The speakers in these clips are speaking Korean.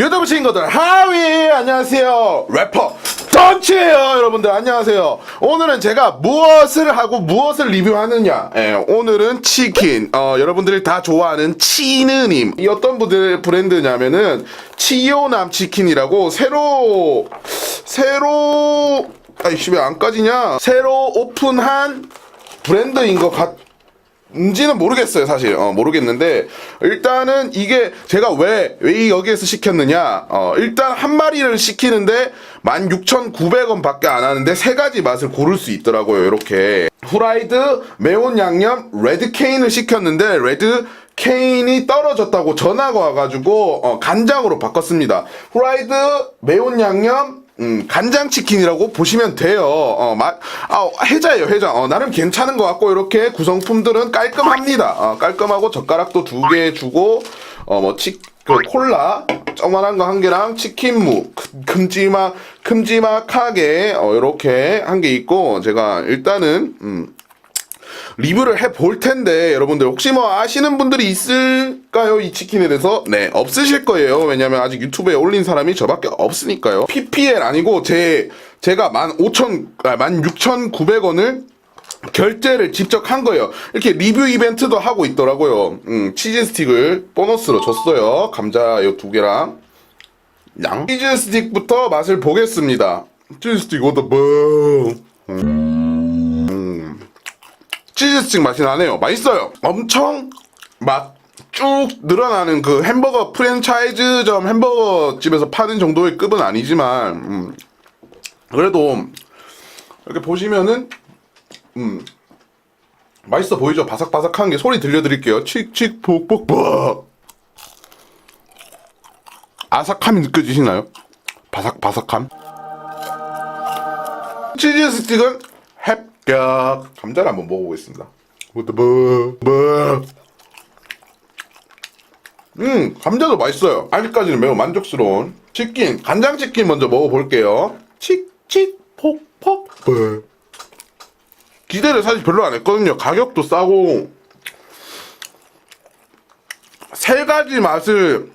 유튜브 친구들 하위! 안녕하세요. 래퍼 던치예요 여러분들. 안녕하세요. 오늘은 제가 무엇을 하고 무엇을 리뷰하느냐? 예, 오늘은 치킨. 어, 여러분들이 다 좋아하는 치느님. 이 어떤 분들 브랜드냐면은 치요남 치킨이라고 새로 새로 아이씨 왜 안 까지냐? 새로 오픈한 브랜드인 것 같. 인지는 모르겠어요 사실. 어, 모르겠는데 일단은 이게 제가 왜 왜 여기에서 시켰느냐. 어, 일단 한 마리를 시키는데 16,900원 밖에 안 하는데 세 가지 맛을 고를 수 있더라고요 이렇게. 후라이드 매운 양념 레드 케인을 시켰는데 레드 케인이 떨어졌다고 전화가 와가지고 어, 간장으로 바꿨습니다. 후라이드 매운 양념 음, 간장치킨이라고 보시면 돼요. 어, 맛, 아, 해자예요, 해자. 어, 나름 괜찮은 것 같고, 이렇게 구성품들은 깔끔합니다. 어, 깔끔하고 젓가락도 두 개 주고, 어, 뭐, 치, 그, 콜라, 조그만한 거 한 개랑 치킨무, 금- 큼지막, 큼지막하게, 어, 이렇게 한개 있고, 제가 일단은, 음, 리뷰를 해 볼 텐데 여러분들 혹시 뭐 아시는 분들이 있을 까요 이 치킨에 대해서 네 없으실 거예요 왜냐면 아직 유튜브에 올린 사람이 저밖에 없으니까요 PPL 아니고 제 제가 15,000 아, 16,900원을 결제를 직접 한 거예요. 이렇게 리뷰 이벤트도 하고 있더라고요. 음, 치즈 스틱을 보너스로 줬어요. 감자 요 두 개랑 양. 치즈 스틱부터 맛을 보겠습니다. 치즈 스틱 오더 뭐. 치즈 스틱 맛이 나네요. 맛있어요. 엄청 맛 쭉 늘어나는 그 햄버거 프랜차이즈점 햄버거 집에서 파는 정도의 급은 아니지만 음, 그래도 이렇게 보시면은 음, 맛있어 보이죠? 바삭바삭한 게 소리 들려드릴게요. 칙칙 폭폭폭 아삭함이 느껴지시나요? 바삭바삭함 치즈 스틱은 합격. 감자를 한번 먹어보겠습니다. 뭐다 뭐 뭐. 음 감자도 맛있어요. 아직까지는 매우 만족스러운 치킨 간장 치킨 먼저 먹어볼게요. 칙칙 폭폭 뭐. 기대를 사실 별로 안 했거든요. 가격도 싸고 세 가지 맛을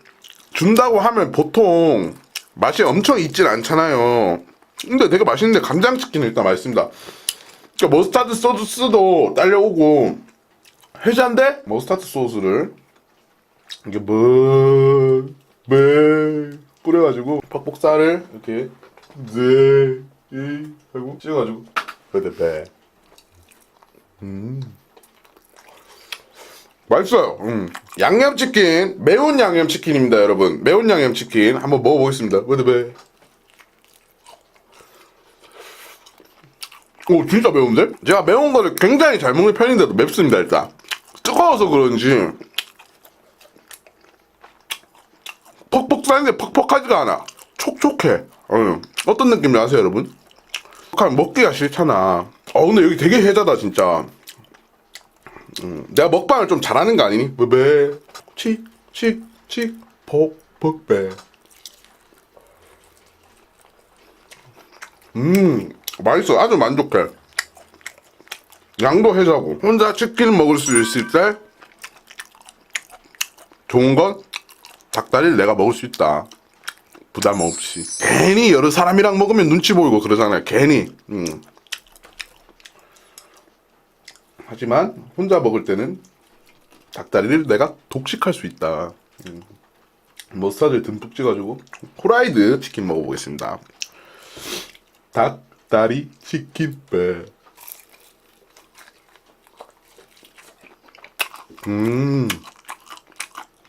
준다고 하면 보통 맛이 엄청 있진 않잖아요. 근데 되게 맛있는데 간장치킨은 일단 맛있습니다. 그러니까 머스타드 소스도 딸려오고 해자인데 머스타드 소스를 이게 뭐, 뭐 뿌려가지고 퍽퍽살을 이렇게 네 이, 하고 찍어가지고 그대 음 맛있어요. 음. 양념치킨 매운 양념치킨입니다, 여러분. 매운 양념치킨 한번 먹어보겠습니다. 왜왜 오 진짜 매운데? 제가 매운 거를 굉장히 잘 먹는 편인데도 맵습니다 일단 뜨거워서 그런지 퍽퍽 싸는데 퍽퍽하지가 않아. 촉촉해. 어, 어떤 느낌이 아세요 여러분? 그냥 먹기가 싫잖아. 어 근데 여기 되게 해자다 진짜. 음, 내가 먹방을 좀 잘하는 거 아니니? 왜왜 칙칙칙 폭폭배. 음 맛있어. 아주 만족해. 양도 해자고. 혼자 치킨 먹을 수 있을 때 좋은 건 닭다리를 내가 먹을 수 있다 부담 없이 괜히 여러 사람이랑 먹으면 눈치 보이고 그러잖아요 괜히 음. 하지만 혼자 먹을 때는 닭다리를 내가 독식할 수 있다 음. 머스타드를 듬뿍 찍어가지고 후라이드 치킨 먹어보겠습니다 닭다리 치킨배. 음.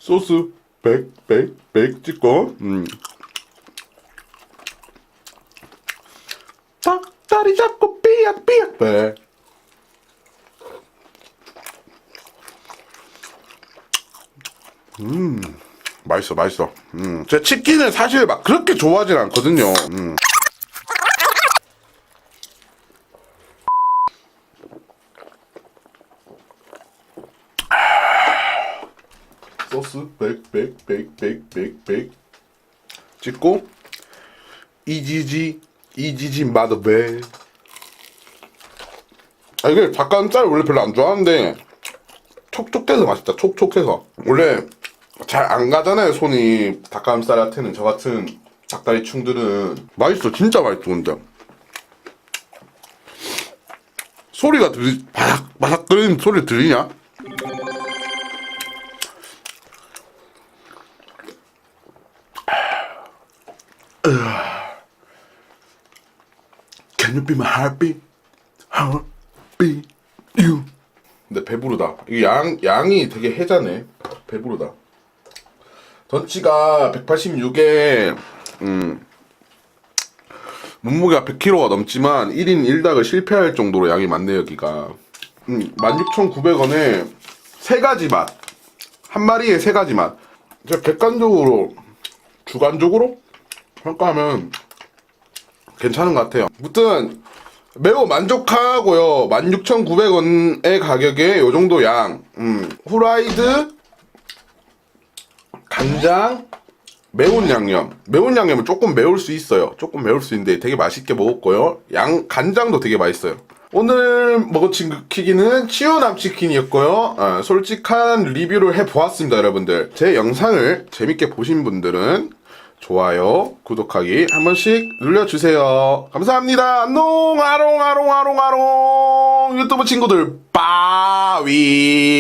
소스 백 백 백 찍고 음. 닭다리 잡고 삐약 삐약 배. 음. 맛있어 맛있어. 음. 제 치킨을 사실 막 그렇게 좋아하진 않거든요. 음. 소스 백백백백백백. 찍고. 이지지 이지지 마더베 아 이게 닭가슴살 원래 별로 안 좋아하는데 촉촉해서 맛있다 촉촉해서. 원래 잘 안 가잖아요 손이. 닭가슴살한테는 저 같은 닭다리 충들은. 맛있어 진짜 맛있어 근데 소리가 들리 바삭 바삭 끓이는 소리 들리냐? Can you be my heartbeat? Heartbeat you. 근데 배부르다. 이 양 양이 되게 해자네. 배부르다. 던치가 186에 음 몸무게가 100kg가 넘지만 1인 1닭을 실패할 정도로 양이 많네요 여기가. 음 16,900원에 세 가지 맛. 한 마리에 세 가지 맛. 제가 객관적으로 주관적으로 평가하면 괜찮은 것 같아요. 아무튼 매우 만족하고요. 16,900원의 가격에 요 정도 양. 음, 후라이드 간장 매운 양념. 매운 양념은 조금 매울 수 있어요. 조금 매울 수 있는데 되게 맛있게 먹었고요. 양 간장도 되게 맛있어요. 오늘 먹은 치킨은 치유남 치킨이었고요. 어, 솔직한 리뷰를 해보았습니다, 여러분들. 제 영상을 재밌게 보신 분들은 좋아요, 구독하기 한 번씩 눌러주세요. 감사합니다. 안녕, 아롱, 아롱, 아롱, 아롱. 유튜브 친구들, 빠위.